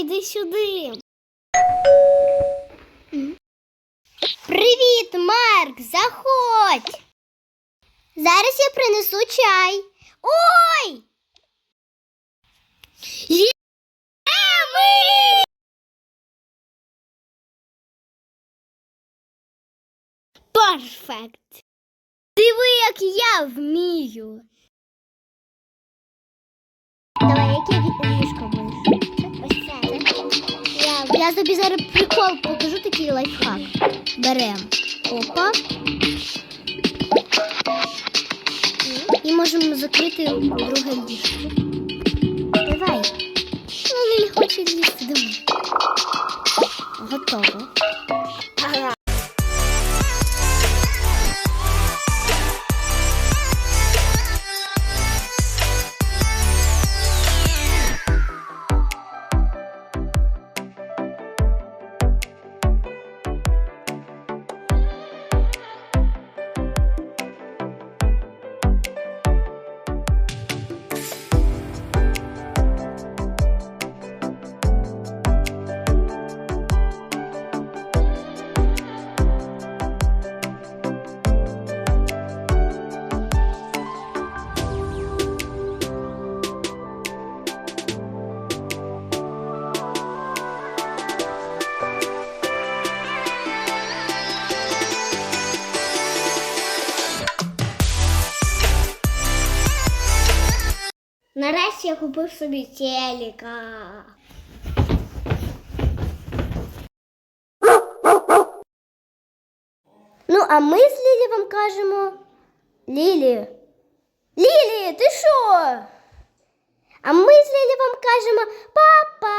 Йди сюди. Привіт, Марк, заходь. Зараз я принесу чай. Ой! Є- Еми! Перфект. Диви, як я вмію. Давай, яке ліжко. Я, тобі зараз прикол покажу такий лайфхак. Беремо Опа. І можемо закрити друге ліжко. Давай. Ну, не хоче лізти до. Готово. Нарешті я купив собі телека. Ну, а ми з Лілі вам кажемо. Лілі. Лілі, ти що? А ми з Лілі вам кажемо папа.